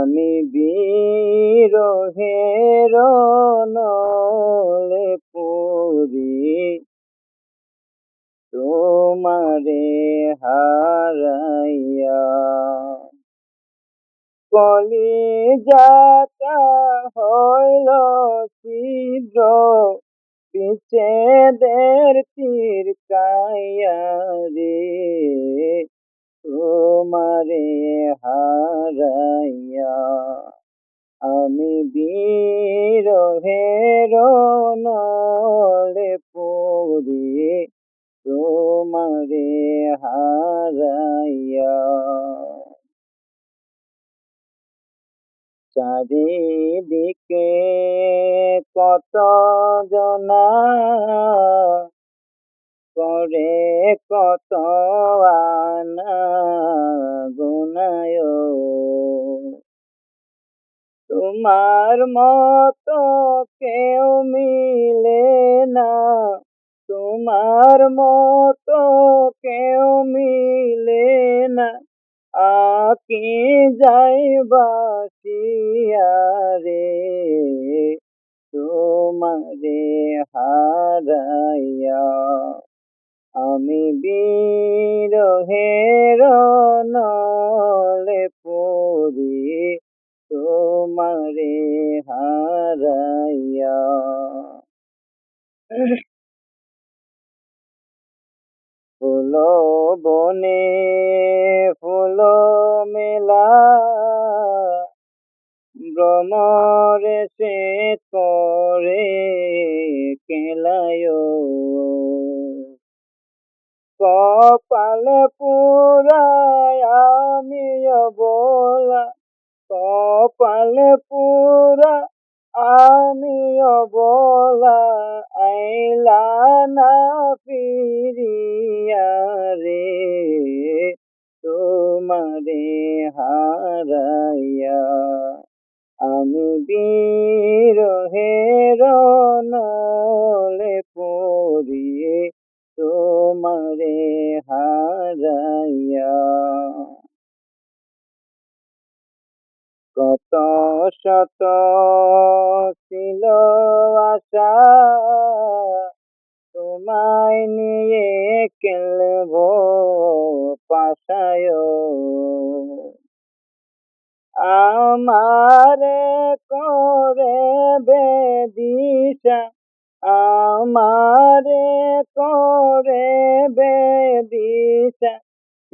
আমি বিরহের নলে পুরি তোমারে হারাইয়া কলি যাতা হইল ছিদ্র পিছেদের তীর কাইয়া রে। তোমারে হারাইয়া আমি বিরহের নলে পড়ি তোমারে হারাইয়া। চারিদিকে কত জনা করে কত আনা গুনায়। তোমার মত কেউ মিলে না। তোমার মতো কেউ মিলে না। আকি যাইবাসিয়া রে, তোমারে হারাইয়া। আমি বিরহের নলে ফুল বনে ফুল মেলা ভ্রমরে সে করে কেলায়। কপালে পুরায় আমি বলা কপালে পুরা আমি অবলা আইলা না ফিরিয়া রে তোমারে হারাইয়া। আমি বীর নলে কত শত ছিল আশা তোমায় নিয়ে খেলব পাশায় আমারে করে বেদিশা আমারে করে বেদিশা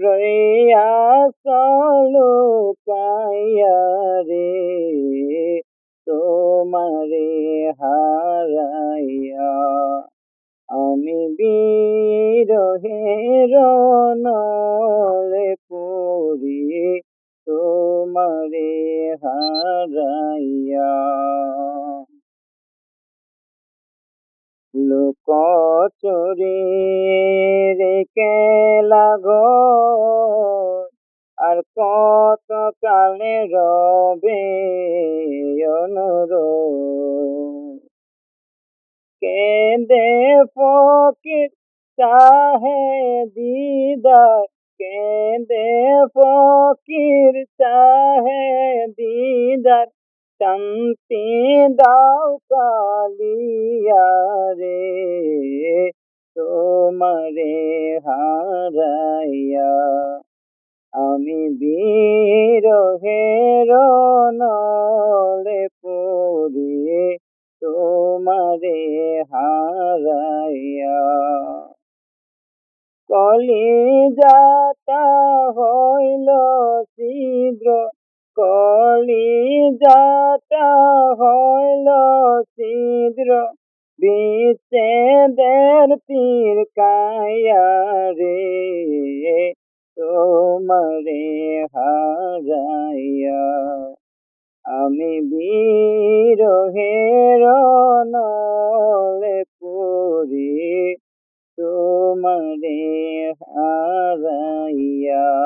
রইয়া চলো পাইয়া রে তোমারে হারাইয়া। আমি বিরহের নলে পড়ি তোমারে হারাইয়া। লোক চুরি কালে রবে অনুরোধ কেঁদে ফকির চাহে দিদার, কেঁদে ফকির চাহে দিদার, শান্তি দাও কালিয়া রে তোমারে হারাইয়া বিরহের নলে পড়ি তোমারে হারাইয়া। কলি যাতা হইল ছিদ্র কলি যাতা হইল ছিদ্র বিচ্ছেদের তীর কায়া রে আমারে হাজাইয়া আমি বিরহের নলে পুরি তোমারে হাজাইয়া